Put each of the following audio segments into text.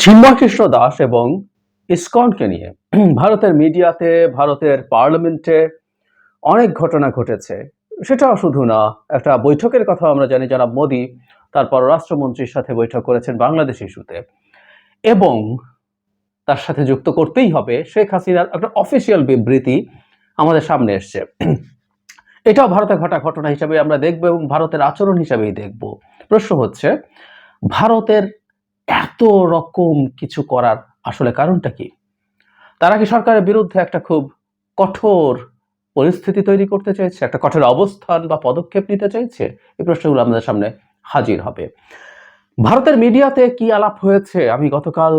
চিন্ময় দাস এবং ইসকনকে নিয়ে ভারতের মিডিয়াতে, ভারতের পার্লামেন্টে অনেক ঘটনা ঘটেছে। সেটাও শুধু না, একটা বৈঠকের কথা আমরা জানি, জনাব মোদী তার পররাষ্ট্রমন্ত্রীর সাথে বৈঠক করেছেন বাংলাদেশ ইস্যুতে। এবং তার সাথে যুক্ত করতেই হবে, শেখ হাসিনার একটা অফিসিয়াল বিবৃতি আমাদের সামনে এসছে। এটাও ভারতে ঘটা ঘটনা হিসাবে আমরা দেখব এবং ভারতের আচরণ হিসাবেই দেখব। প্রশ্ন হচ্ছে, ভারতের এত রকম কিছু করার আসলে কারণটা কি? তারা কি সরকারের বিরুদ্ধে একটা খুব কঠোর পরিস্থিতি তৈরি করতে চাইছে একটা কঠোর অবস্থান বা পদক্ষেপ নিতে চাইছে এই প্রশ্নগুলো আমাদের সামনে হাজির হবে। ভারতের মিডিয়াতে কি আলাপ হয়েছে? আমি গতকাল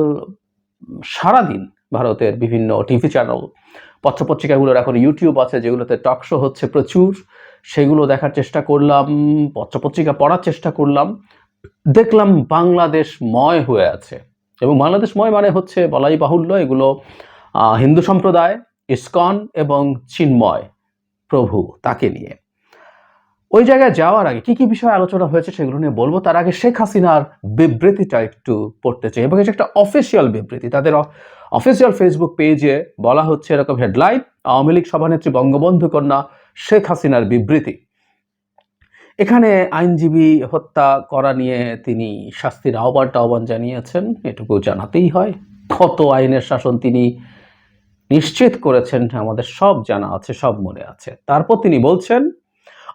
সারাদিন ভারতের বিভিন্ন টিভি চ্যানেল, পত্রপত্রিকাগুলোর এখন ইউটিউব আছে, যেগুলোতে টক শো হচ্ছে প্রচুর, সেগুলো দেখার চেষ্টা করলাম, পত্রপত্রিকা পড়ার চেষ্টা করলাম দেখলাম বাংলাদেশ ময় হয়ে আছে। এবং বাংলাদেশ ময় মানে হচ্ছে বলাই বাহুল্য এগুলো হিন্দু সম্প্রদায়, ইস্কন এবং চিন্ময় প্রভু তাকে নিয়ে। ওই জায়গায় যাওয়ার আগে কি কি বিষয়ে আলোচনা হয়েছে সেগুলো নিয়ে বলব, তার আগে শেখ হাসিনার বিবৃতিটা একটু পড়তে চাই। এবং এটা একটা অফিসিয়াল বিবৃতি। তাদের অফিসিয়াল ফেসবুক পেজে বলা হচ্ছে এরকম হেডলাইন, আওয়ামী লীগ সভানেত্রী বঙ্গবন্ধু কন্যা শেখ হাসিনার বিবৃতি। এখানে আইনজীবী হত্যা করা নিয়ে তিনি শাস্তির আহ্বান টাহ্বান জানিয়েছেন, এটুকু জানাতেই হয়। কত আইনের শাসন তিনি নিশ্চিত করেছেন, আমাদের সব জানা আছে, সব মনে আছে। তারপর তিনি বলছেন,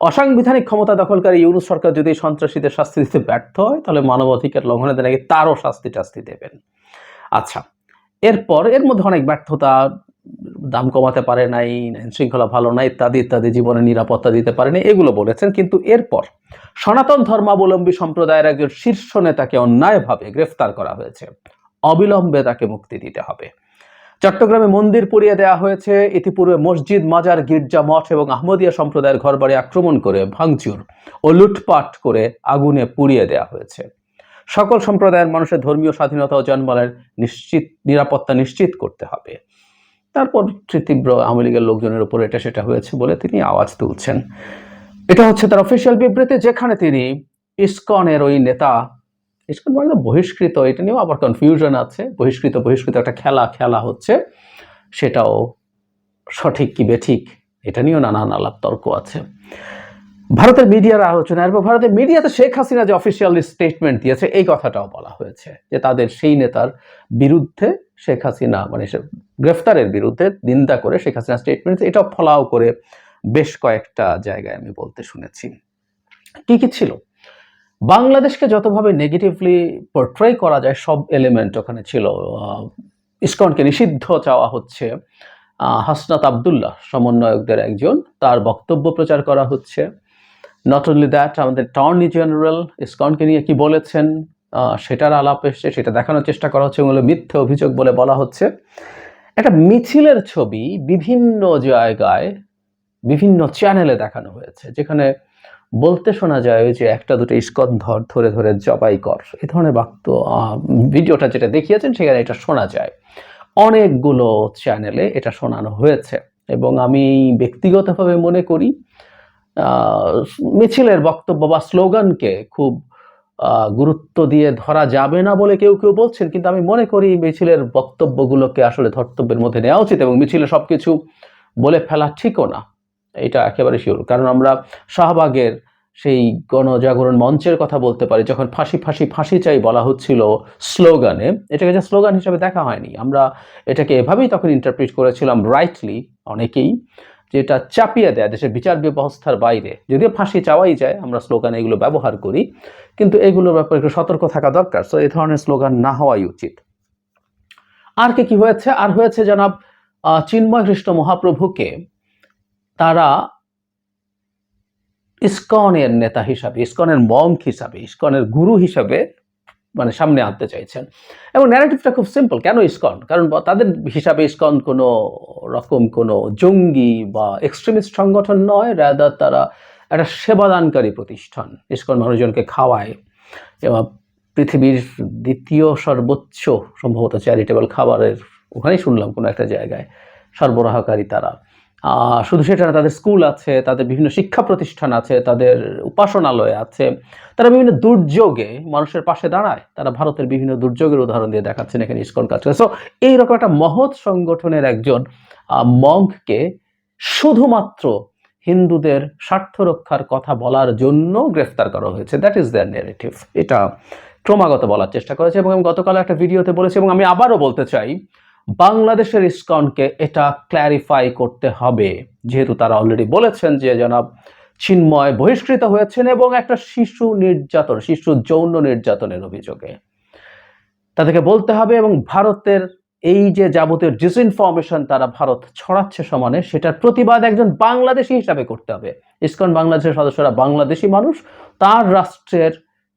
অসাংবিধানিক ক্ষমতা দখলকারী ইউনুস সরকার যদি সন্ত্রাসীদের শাস্তি দিতে ব্যর্থ হয়, তাহলে মানবাধিকার লঙ্ঘনের নাকি তারও শাস্তি টাস্তি দেবেন। আচ্ছা এরপর এর মধ্যে অনেক ব্যর্থতা দাম কমাতে পারে নাই শৃঙ্খলা ভালো নাই, ইত্যাদি ইত্যাদি, জীবনে নিরাপত্তা দিতে পারেনি, এগুলো বলেছেন। কিন্তু এরপর সনাতন ধর্মাবলম্বী সম্প্রদায়ের একজন শীর্ষ নেতাকে অন্যায়ভাবে গ্রেফতার করা হয়েছে। অবিলম্বে তাকে মুক্তি দিতে হবে। চট্টগ্রামে মন্দির পুড়িয়ে দেওয়া হয়েছে। ইতিপূর্বে মসজিদ, মাজার, গির্জা, মঠ এবং আহমদিয়া সম্প্রদায়ের ঘরবাড়ি আক্রমণ করে ভাঙচুর ও লুটপাট করে আগুনে পুড়িয়ে দেওয়া হয়েছে। সকল সম্প্রদায়ের মানুষের ধর্মীয় স্বাধীনতা ও জন্মালের নিশ্চিত, নিরাপত্তা নিশ্চিত করতে হবে। তারপর তীব্র আওয়ামী লীগের লোকজনের উপর এটা সেটা হয়েছে বলে তিনি আওয়াজ তুলছেন। এটা হচ্ছে তার অফিসিয়াল বিবৃতি, যেখানে তিনি ইস্কনের ওই নেতা, ইস্কন মানে বহিষ্কৃত, এটা নিয়েও আবার কনফিউশন আছে। বহিষ্কৃত বহিষ্কৃত একটা খেলা খেলা হচ্ছে। সেটাও সঠিক কি বেঠিক, এটা নিয়েও নানান আলাপ তর্ক আছে। ভারতের মিডিয়ার আলোচনা এবং ভারতের মিডিয়াতে শেখ হাসিনা যে অফিসিয়াল স্টেটমেন্ট দিয়েছে, এই কথাটাও বলা হয়েছে যে তাদের সেই নেতার বিরুদ্ধে শেখ হাসিনা মানে গ্রেফতারের বিরুদ্ধে নিন্দা করে শেখ হাসিনা স্টেটমেন্ট এটাও ফলাও করে বেশ কয়েকটা জায়গায় আমি বলতে শুনেছি। কি কি ছিল? বাংলাদেশকে যতভাবে নেগেটিভলি পোর্ট্রে করা যায়, সব এলিমেন্ট ওখানে ছিল। ইসকনকে নিষিদ্ধ চাওয়া হচ্ছে। হাসনাত আবদুল্লাহ, সমন্বয়কদের একজন, তার বক্তব্য প্রচার করা হচ্ছে। নট অনলি দ্যাট আমাদের টর্নি জেনারেল ইসকনকে নিয়ে কি বলেছেন? সেটার আলাপ এসছে, সেটা দেখানোর চেষ্টা করা হচ্ছে ওগুলো মিথ্যে অভিযোগ বলে বলা হচ্ছে। একটা মিছিলের ছবি বিভিন্ন জায়গায়, বিভিন্ন চ্যানেলে দেখানো হয়েছে, যেখানে বলতে শোনা যায় যে একটা দুটো ইস্কন ধর ধরে ধরে জবাই কর। এই ধরনের বাক্য ভিডিওটা যেটা দেখিয়েছেন, সেখানে এটা শোনা যায়। অনেকগুলো চ্যানেলে এটা শোনানো হয়েছে, এবং আমি ব্যক্তিগতভাবে মনে করি মিছিলের বক্তব্য বা স্লোগানকে খুব গুরুত্ব দিয়ে ধরা যাবে না বলে কেউ কেউ বলছেন, কিন্তু আমি মনে করি মিছিলের বক্তব্যগুলোকে আসলে ধর্তব্যের মধ্যে নেওয়া উচিত এবং মিছিলে সব কিছু বলে ফেলা ঠিকও না। এটা একেবারে শিওর কারণ আমরা শাহবাগের সেই গণজাগরণ মঞ্চের কথা বলতে পারি, যখন ফাঁসি ফাঁসি ফাঁসি চাই বলা হচ্ছিল স্লোগানে, এটাকে যে স্লোগান হিসেবে দেখা হয়নি। আমরা এটাকে এভাবেই তখন ইন্টারপ্রিট করেছিলাম রাইটলি অনেকেই। যেটা চাপিয়ে দেয় দেশের বিচার ব্যবস্থার বাইরে। যদিও ফাঁসি চাওয়াই যায়, আমরা স্লোগান এগুলো ব্যবহার করি, কিন্তু এগুলোর ব্যাপারে একটু সতর্ক থাকা দরকার। সো এই ধরনের স্লোগান না হওয়াই উচিত। আর কি কি হয়েছে? আর হয়েছে জনাব চিন্ময় কৃষ্ণ মহাপ্রভুকে তারা ইস্কনের নেতা হিসাবে, ইস্কনের মঙ্ক হিসাবে, ইস্কনের গুরু হিসাবে মানে সামনে আনতে চাইছেন। এবং ন্যারেটিভটা খুব সিম্পল কেন ইস্কন? কারণ তাদের হিসাবে ইস্কন কোনো রকম কোনো জঙ্গি বা এক্সট্রিমিস্ট সংগঠন নয় রাদার তারা একটা সেবাদানকারী প্রতিষ্ঠান। ইসকন মানুষজনকে খাওয়ায়। এবং পৃথিবীর দ্বিতীয় সর্বোচ্চ সম্ভবত চ্যারিটেবল খাবারের, ওখানেই শুনলাম কোনো একটা জায়গায়, সরবরাহকারী তারা। শুধু সেটা না, তাদের স্কুল আছে, তাদের বিভিন্ন শিক্ষা প্রতিষ্ঠান আছে, তাদের উপাসনালয় আছে, তারা বিভিন্ন দুর্যোগে মানুষের পাশে দাঁড়ায়। তারা ভারতের বিভিন্ন দুর্যোগের উদাহরণ দিয়ে দেখাচ্ছেন এখানে ইস্কন কাজ করে সো এইরকম একটা মহৎ সংগঠনের একজন মঙ্ককে শুধুমাত্র হিন্দুদের স্বার্থ রক্ষার কথা বলার জন্য গ্রেফতার করা হয়েছে। দ্যাট ইজ দেয়ার নেগেটিভ এটা ক্রমাগত বলার চেষ্টা করেছে এবং আমি গতকাল একটা ভিডিওতে বলেছি এবং আমি আবারও বলতে চাই বাংলাদেশের ইসকনকে এটা ক্ল্যারিফাই করতে হবে। যেহেতু তারা অলরেডি বলেছেন যে জনাব চিন্ময় বহিষ্কৃত হয়েছেন এবং একটা শিশু নির্যাতন, শিশু যৌন নির্যাতনের অভিযোগে। তাদেরকে বলতে হবে এবং ভারতের এই যে যাবতীয় ডিসইনফরমেশন তারা ভারত ছড়াচ্ছে সমানে, সেটার প্রতিবাদ একজন বাংলাদেশি হিসাবে করতে হবে। ইসকন বাংলাদেশের সদস্যরা বাংলাদেশি মানুষ, তার রাষ্ট্রের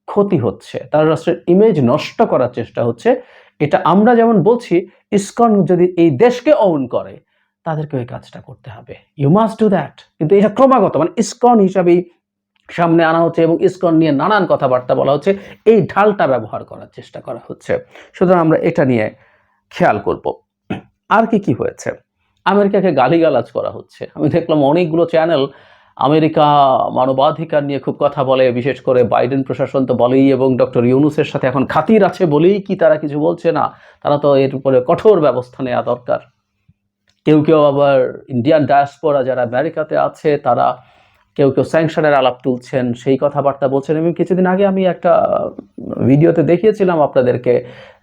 ক্ষতি হচ্ছে, তার রাষ্ট্রের ইমেজ নষ্ট করার চেষ্টা হচ্ছে। এটা আমরা যেমন বলছি, ইসকন যদি এই দেশকে ওন করে তাদেরকে ওই কাজটা করতে হবে। ইউ মাস্ট ডু দ্যাট কিন্তু এটা ক্রমাগত মানে ইসকন হিসাবেই সামনে আনা হচ্ছে এবং ইসকন নিয়ে নানান কথাবার্তা বলা হচ্ছে। এই ঢালটা ব্যবহার করার চেষ্টা করা হচ্ছে। সুতরাং আমরা এটা নিয়ে খেয়াল করব। আর কি কি হয়েছে? আমেরিকাকে গালিগালাজ করা হচ্ছে। আমি দেখলাম অনেকগুলো চ্যানেল আমেরিকা মানবাধিকার নিয়ে খুব কথা বলে, বিশেষ করে বাইডেন প্রশাসন তো বলেই এবং ডক্টর ইউনুসের সাথে এখন খাতির আছে বলেই কি তারা কিছু বলছে? না, তারা তো এর উপরে কঠোর ব্যবস্থা নেওয়া দরকার। কেউ কেউ আবার ইন্ডিয়ান ডায়াসপোরা যারা আমেরিকাতে আছে, তারা কেউ কেউ স্যাংশনের আলাপ তুলছেন, সেই কথাবার্তা বলছেন। এবং কিছুদিন আগে আমি একটা ভিডিওতে দেখিয়েছিলাম আপনাদেরকে,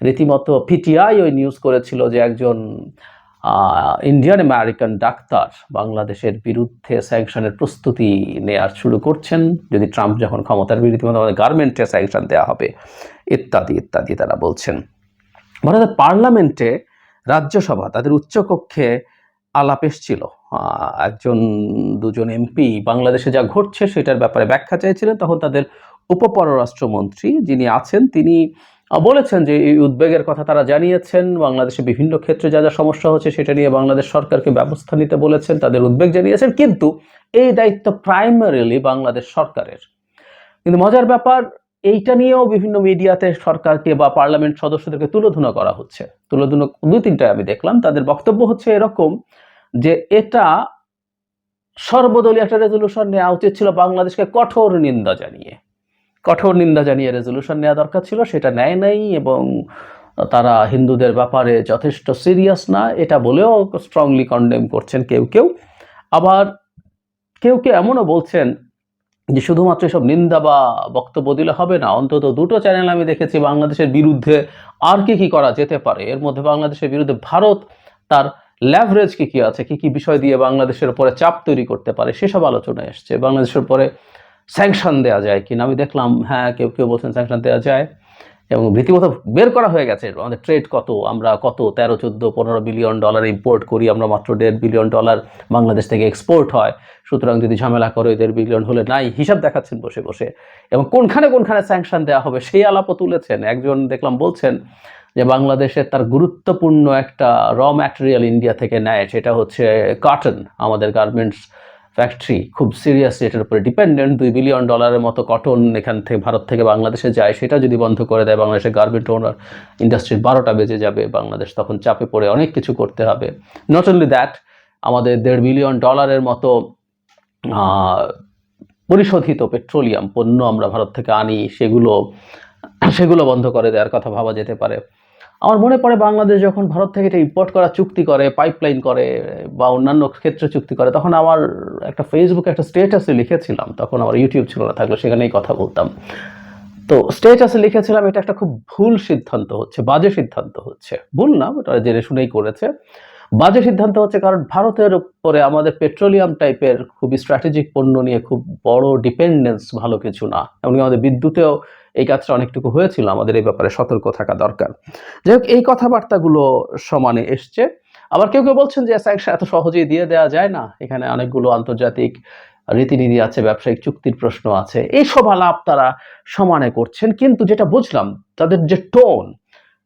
রীতিমতো পিটিআই ওই নিউজ করেছিল যে একজন ইন্ডিয়ান আমেরিকান ডাক্তার বাংলাদেশের বিরুদ্ধে স্যাংশনের প্রস্তুতি নেয়ার শুরু করছেন। যদি ট্রাম্প যখন ক্ষমতার বিরুদ্ধে আমাদের গার্মেন্টে স্যাংশন দেওয়া হবে। ইত্যাদি ইত্যাদি তারা বলছেন। ভারতের পার্লামেন্টে রাজ্যসভা তাদের উচ্চকক্ষে আলাপ এসছিল। একজন, দুজন এমপি বাংলাদেশে যা ঘটছে সেটার ব্যাপারে ব্যাখ্যা চাইছিলেন তখন তাদের উপপররাষ্ট্রমন্ত্রী যিনি আছেন, তিনি বলেছেন যে এই উদ্বেগের কথা তারা জানিয়েছেন। বাংলাদেশে বিভিন্ন ক্ষেত্রে যা যা সমস্যা হচ্ছে সেটা নিয়ে বাংলাদেশ সরকারকে ব্যবস্থা নিতে বলেছেন, তাদের উদ্বেগ জানিয়েছেন। কিন্তু এই দায়িত্ব প্রাইমারিলি বাংলাদেশ সরকারের। কিন্তু মজার ব্যাপার, এইটা নিয়েও বিভিন্ন মিডিয়াতে সরকারকে বা পার্লামেন্ট সদস্যদেরকে তুলোধুনো করা হচ্ছে। তুলোধুনো দুই তিনটায় আমি দেখলাম, তাদের বক্তব্য হচ্ছে এরকম যে এটা সর্বদলীয় একটা রেজলিউশন নেওয়া উচিত ছিল বাংলাদেশকে কঠোর নিন্দা জানিয়ে। কঠোর নিন্দা জানিয়ে রেজলিউশন নেওয়া দরকার ছিল, সেটা নেয় নাই এবং তারা হিন্দুদের ব্যাপারে যথেষ্ট সিরিয়াস না, এটা বলেও স্ট্রংলি কন্ডেম করছেন কেউ কেউ। আবার কেউ কেউ এমনও বলছেন যে শুধুমাত্র এসব নিন্দা বা বক্তব্য দিলে হবে না, অন্তত দুটো চ্যানেল আমি দেখেছি বাংলাদেশের বিরুদ্ধে, আর কি কি করা যেতে পারে? এর মধ্যে বাংলাদেশের বিরুদ্ধে ভারত তার ল্যাভারেজ কি কি আছে? কি কি বিষয় দিয়ে বাংলাদেশের উপরে চাপ তৈরি করতে পারে? সেসব আলোচনা এসছে। বাংলাদেশের উপরে স্যাংশন দেওয়া যায় কিনা, আমি দেখলাম হ্যাঁ কেউ কেউ বলছেন স্যাংশন দেওয়া যায় এবং রীতিমতো বের করা হয়ে গেছে। আমাদের ট্রেড কত? আমরা কত? তেরো, চোদ্দ, পনেরো বিলিয়ন ডলার ইম্পোর্ট করি, আমরা মাত্র দেড় বিলিয়ন ডলার বাংলাদেশ থেকে এক্সপোর্ট হয়। সুতরাং যদি ঝামেলা করে দেড় বিলিয়ন হলে নাই, হিসাব দেখাচ্ছেন বসে বসে। এবং কোনখানে কোনখানে স্যাংশন দেওয়া হবে, সেই আলাপও তুলেছেন। একজন দেখলাম বলছেন যে বাংলাদেশের তার গুরুত্বপূর্ণ একটা র ম্যাটেরিয়াল ইন্ডিয়া থেকে নেয়, সেটা হচ্ছে কটন আমাদের গার্মেন্টস ফ্যাক্টরি খুব সিরিয়াস এটার উপরে ডিপেন্ডেন্ট দুই বিলিয়ন ডলারের মতো কটন এখান থেকে ভারত থেকে বাংলাদেশে যায়, সেটা যদি বন্ধ করে দেয়, বাংলাদেশের গার্মেন্ট ওনার ইন্ডাস্ট্রির বারোটা বেজে যাবে, বাংলাদেশ তখন চাপে পড়ে অনেক কিছু করতে হবে। নট অনলি দ্যাট আমাদের দেড় বিলিয়ন ডলারের মতো পরিশোধিত পেট্রোলিয়াম পণ্য আমরা ভারত থেকে আনি, সেগুলো সেগুলো বন্ধ করে দেওয়ার কথা ভাবা যেতে পারে। আমার মনে পড়ে বাংলাদেশ যখন ভারত থেকে এটা ইম্পোর্ট করা চুক্তি করে পাইপলাইন করে, বা অন্যান্য ক্ষেত্রে চুক্তি করে, তখন আমার একটা ফেসবুকে একটা স্টেটাসে লিখেছিলাম, তখন আমার ইউটিউব ছিল না, থাকলে সেখানেই কথা বলতাম। তো স্টেটাসে লিখেছিলাম, এটা একটা খুব ভুল সিদ্ধান্ত হচ্ছে, বাজে সিদ্ধান্ত হচ্ছে। ভুল না ওটা জেনে শুনেই করেছে। বাজে সিদ্ধান্ত হচ্ছে কারণ ভারতের উপরে আমাদের পেট্রোলিয়াম টাইপের খুবই স্ট্র্যাটেজিক পণ্য নিয়ে খুব বড় ডিপেন্ডেন্স ভালো কিছু না। এমনকি আমাদের বিদ্যুতেও এই কাজটা অনেকটুকু হয়েছিল, আমাদের এই ব্যাপারে সতর্ক থাকা দরকার। যাই হোক, এই কথাবার্তাগুলো সমানে এসছে। আবার কেউ কেউ বলছেন যে স্যাংশন এত সহজেই দিয়ে দেওয়া যায় না। এখানে অনেকগুলো আন্তর্জাতিক রীতিনীতি আছে, ব্যবসায়িক চুক্তির প্রশ্ন আছে। এইসব আলাপ তারা সমানে করছেন, কিন্তু যেটা বুঝলাম, তাদের যে টোন,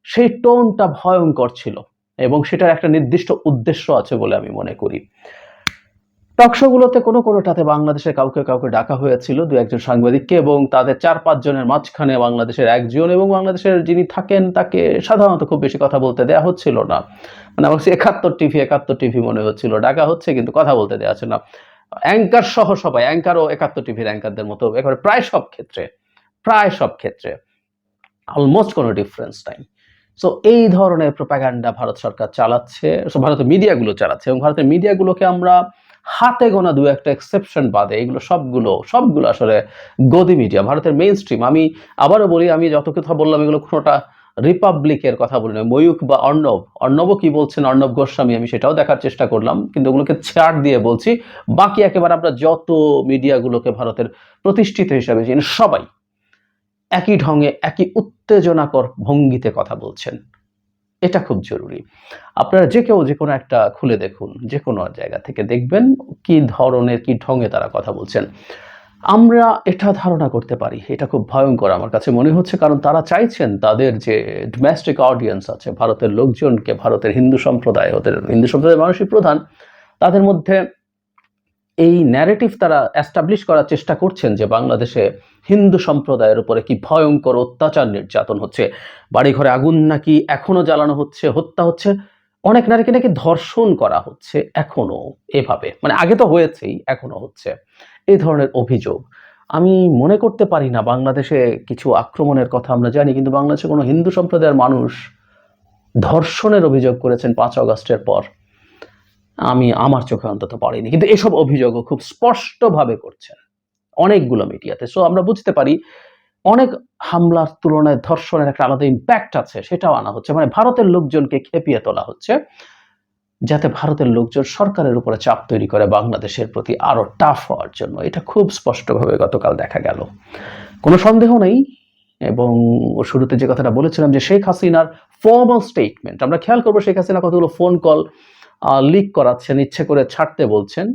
সেই টোনটা ভয়ঙ্কর ছিল এবং সেটার একটা নির্দিষ্ট উদ্দেশ্য আছে বলে আমি মনে করি। টকশোগুলোতে কোনো কোনোটাতে বাংলাদেশের কাউকে কাউকে ডাকা হয়েছিল দু একজন সাংবাদিককে এবং তাদের চার পাঁচ জনের মাঝখানে বাংলাদেশের একজন এবং বাংলাদেশের যিনি থাকেন তাকে সাধারণত খুব বেশি কথা বলতে দেওয়া হচ্ছিল না। মানে আমার একাত্তর টিভি একাত্তর টিভি মনে হচ্ছিল। ডাকা হচ্ছে কিন্তু কথা বলতে দেওয়া হচ্ছে না। অ্যাঙ্কার সহ সবাই অ্যাঙ্কার ও একাত্তর টিভির অ্যাঙ্কারদের মতো, একেবারে প্রায় সব ক্ষেত্রে, প্রায় সব ক্ষেত্রে অলমোস্ট কোনো ডিফারেন্স নাই। সো এই ধরনের প্রোপাগান্ডা ভারত সরকার চালাচ্ছে, ভারতের মিডিয়াগুলো চালাচ্ছে এবং ভারতের মিডিয়াগুলোকে আমরা হাতে গোনা দু একটা এক্সেপশন বাদে, এগুলো সবগুলো সবগুলো আসলে গদি মিডিয়া ভারতের মেইন স্ট্রিম আমি আবারও বলি, আমি যত কথা বললাম, এগুলো কোনোটা রিপাবলিকের কথা বলি না ময়ূক বা অর্ণব অর্ণবও কি বলছেন? অর্ণব গোস্বামী, আমি সেটাও দেখার চেষ্টা করলাম, কিন্তু ওগুলোকে ছাড় দিয়ে বলছি। বাকি একেবারে আমরা যত মিডিয়াগুলোকে ভারতের প্রতিষ্ঠিত হিসাবে চিনি, সবাই একই ঢঙে, একই উত্তেজনাকর ভঙ্গিতে কথা বলছেন। এটা খুব জরুরি। আপনারা যে কেউ যে কোনো একটা খুলে দেখুন যে কোনো জায়গা থেকে দেখবেন কি ধরনের, কি ঢঙে তারা কথা বলছেন। আমরা এটা ধারণা করতে পারি, এটা খুব ভয়ঙ্কর আমার কাছে মনে হচ্ছে, কারণ তারা চাইছেন তাদের যে ডোমেস্টিক অডিয়েন্স আছে, ভারতের লোকজনকে, ভারতের হিন্দু সম্প্রদায়, ওদের হিন্দু সম্প্রদায়ের মানুষই প্রধান, তাদের মধ্যে এই ন্যারেটিভ তারা অ্যাস্টাবলিশ করার চেষ্টা করছেন যে বাংলাদেশে হিন্দু সম্প্রদায়ের উপরে কি ভয়ঙ্কর অত্যাচার নির্যাতন হচ্ছে। বাড়িঘরে আগুন নাকি এখনও জ্বালানো হচ্ছে, হত্যা হচ্ছে? অনেক নারীকে নাকি ধর্ষণ করা হচ্ছে এখনও এভাবে। মানে আগে তো হয়েছেই, এখনও হচ্ছে। এই ধরনের অভিযোগ। আমি মনে করতে পারি না বাংলাদেশে কিছু আক্রমণের কথা আমরা জানি, কিন্তু বাংলাদেশে কোনো হিন্দু সম্প্রদায়ের মানুষ ধর্ষণের অভিযোগ করেছেন পাঁচ অগস্টের পর। আমি আমার চোখে অন্তত পড়িনি। কিন্তু এসব অভিযোগও খুব স্পষ্টভাবে করছেন অনেকগুলো মিডিয়াতে। সো আমরা বুঝতে পারি অনেক হামলার তুলনায় ধর্ষণের একটা আলাদা ইম্প্যাক্ট আছে, সেটাও আনা হচ্ছে। মানে ভারতের লোকজনকে খেপিয়ে তোলা হচ্ছে, যাতে ভারতের লোকজন সরকারের উপরে চাপ তৈরি করে বাংলাদেশের প্রতি আরও টাফ হওয়ার জন্য। এটা খুব স্পষ্টভাবে গতকাল দেখা গেল। কোনো সন্দেহ নেই, এবং শুরুতে যে কথাটা বলেছিলাম যে শেখ হাসিনার ফর্মাল স্টেটমেন্ট আমরা খেয়াল করব শেখ হাসিনা কতগুলো ফোন কল লিক করাচ্ছেন, ইচ্ছে করে ছাড়তে বলছেন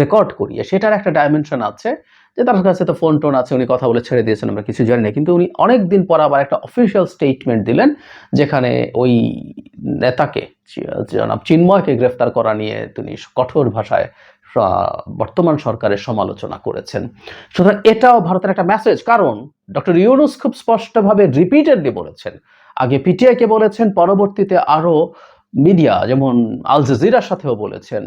রেকর্ড করিয়ে। সেটার একটা ডাইমেনশন আছে যে তার কাছে তো ফোন টোন আছে, উনি কথা বলে ছেড়ে দিয়েছেন, আমরা কিছু জানি না। কিন্তু উনি অনেক দিন পর আবার একটা অফিসিয়াল স্টেটমেন্ট দিলেন, যেখানে ওই নেতাকে জনাব চিন্ময়কে গ্রেফতার করা নিয়ে তিনি কঠোর ভাষায় বর্তমান সরকারের সমালোচনা করেছেন। সুতরাং এটাও ভারতের একটা মেসেজ কারণ ডক্টর ইউনুস খুব স্পষ্টভাবে রিপিটেডলি বলেছেন। আগে পিটিআইকে বলেছেন, পরবর্তীতে আরও মিডিয়া, যেমন আল জাজিরার সাথেও বলেছেন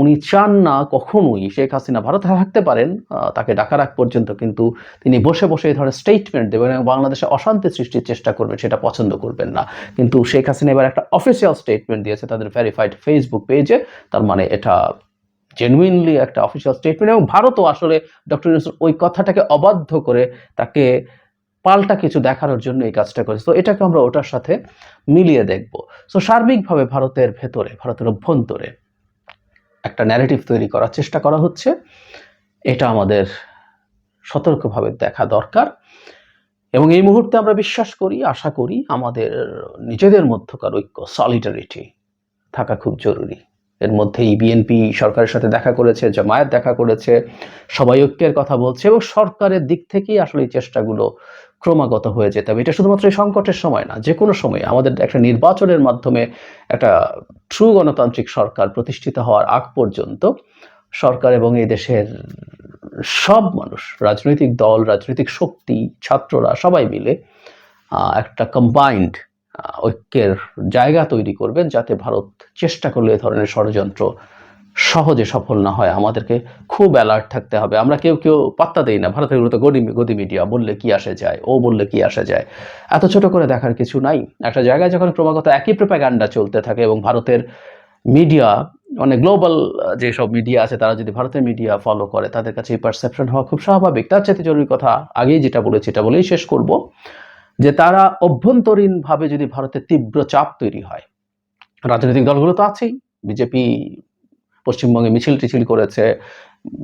উনি চান না কখনোই শেখ হাসিনা ভারতে থাকতে পারেন তাকে ডাকার আগ পর্যন্ত কিন্তু তিনি বসে বসে এই ধরনের স্টেটমেন্ট দেবেন এবং বাংলাদেশে অশান্তি সৃষ্টির চেষ্টা করবেন, সেটা পছন্দ করবেন না। কিন্তু শেখ হাসিনা এবার একটা অফিসিয়াল স্টেটমেন্ট দিয়েছে তাদের ভেরিফাইড ফেসবুক পেজে তার মানে এটা জেনুইনলি একটা অফিসিয়াল স্টেটমেন্ট এবং ভারতও আসলে ডক্টর ইউনুস ওই কথাটাকে অবাধ্য করে তাকে পাল্টা কিছু দেখানোর জন্য এই কাজটা করেছে। তো এটাকে আমরা ওটার সাথে মিলিয়ে দেখব। সো সার্বিকভাবে ভারতের ভেতরে, ভারতের অভ্যন্তরে একটা ন্যারেটিভ তৈরি করার চেষ্টা করা হচ্ছে। এটা আমাদের সতর্কভাবে দেখা দরকার। এবং এই মুহূর্তে আমরা বিশ্বাস করি, আশা করি আমাদের নিজেদের মধ্যকার ঐক্য সলিডারিটি থাকা খুব জরুরি। এর মধ্যেই বিএনপি সরকারের সাথে দেখা করেছে, জামায়াত দেখা করেছে, সবাই ঐক্যের কথা বলছে এবং সরকারের দিক থেকেই আসলে এই চেষ্টাগুলো ক্রমাগত হয়ে যেতে হবে। এটা শুধুমাত্র এই সংকটের সময় না যে কোনো সময় আমাদের একটা নির্বাচনের মাধ্যমে একটা ট্রু গণতান্ত্রিক সরকার প্রতিষ্ঠিত হওয়ার আগ পর্যন্ত সরকার এবং এই দেশের সব মানুষ, রাজনৈতিক দল, রাজনৈতিক শক্তি, ছাত্ররা সবাই মিলে একটা কম্বাইন্ড ঐক্যের জায়গা তৈরি করবেন যাতে ভারত চেষ্টা করলে এ ধরনের ষড়যন্ত্র সহজে সফল না হয়, আমাদেরকে খুব অ্যালার্ট থাকতে হবে। আমরা কেউ কেউ পাত্তা দেই না, ভারতেরগুলো তো গদি গদি মিডিয়া বললে কি আসে যায়, ও বললে কি আসে যায়। এত ছোট করে দেখার কিছু নাই। একটা জায়গায় যখন ক্রমাগত একই প্রোপাগান্ডা চলতে থাকে এবং ভারতের মিডিয়া মানে গ্লোবাল যেসব মিডিয়া আছে, তারা যদি ভারতের মিডিয়া ফলো করে, তাদের কাছে এই পারসেপশন হওয়া খুব স্বাভাবিক। তার চাইতে জরুরি কথা আগেই যেটা বলেছি, এটা বলেই শেষ করব, যে তারা অভ্যন্তরীণভাবে যদি ভারতের তীব্র চাপ তৈরি হয়, রাজনৈতিক দলগুলো তো আছেই, বিজেপি পশ্চিমবঙ্গে মিছিল টিছিল করেছে,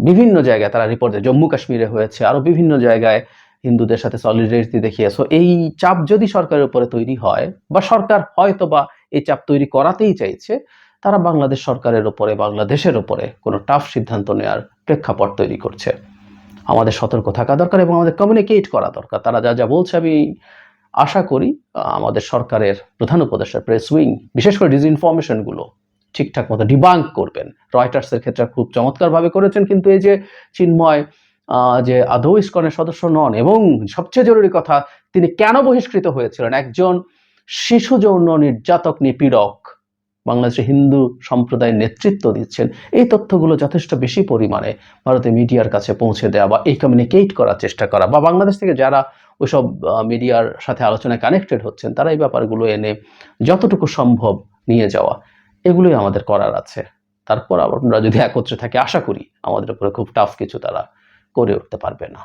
বিভিন্ন জায়গায় তারা রিপোর্ট জম্মু কাশ্মীরে হয়েছে আরও বিভিন্ন জায়গায় হিন্দুদের সাথে সলিডারিটি দেখিয়ে। সো এই চাপ যদি সরকারের উপরে তৈরি হয়, বা সরকার হয়তো বা এই চাপ তৈরি করাতেই চাইছে, তারা বাংলাদেশ সরকারের উপরে, বাংলাদেশের উপরে কোনো টাফ সিদ্ধান্ত নেওয়ার প্রেক্ষাপট তৈরি করছে। আমাদের সতর্ক থাকা দরকার এবং আমাদের কমিউনিকেট করা দরকার। তারা যা যা বলছে আমি আশা করি, আমাদের সরকারের প্রধান উপদেষ্টা প্রেস উইং বিশেষ করে ডিসইনফরমেশনগুলো ঠিকঠাক মতো ডিবাঙ্ক করবেন। রয়টার্সের ক্ষেত্রে খুব চমৎকারভাবে করেছেন, কিন্তু এই যে চিন্ময় যে আদৌ ইস্কনের সদস্য নন এবং সবচেয়ে জরুরি কথা, তিনি কেন বহিষ্কৃত হয়েছিলেন? একজন শিশু যৌন নির্যাতক নিপীড়ক, বাংলাদেশে হিন্দু সম্প্রদায়ের নেতৃত্ব দিচ্ছেন। এই তথ্যগুলো যথেষ্ট বেশি পরিমাণে ভারতের মিডিয়ার কাছে পৌঁছে দেওয়া বা এই কমিউনিকেট করার চেষ্টা করা বা বাংলাদেশ থেকে যারা ওইসব মিডিয়ার সাথে আলোচনায় কানেক্টেড হচ্ছেন, তারা এই ব্যাপারগুলো এনে যতটুকু সম্ভব নিয়ে যাওয়া। এগুলোই আমাদের করার আছে। তারপর আমরা যদি একত্রে থাকি, আশা করি আমাদের উপরে খুব টাফ কিছু তারা করে উঠতে পারবে না।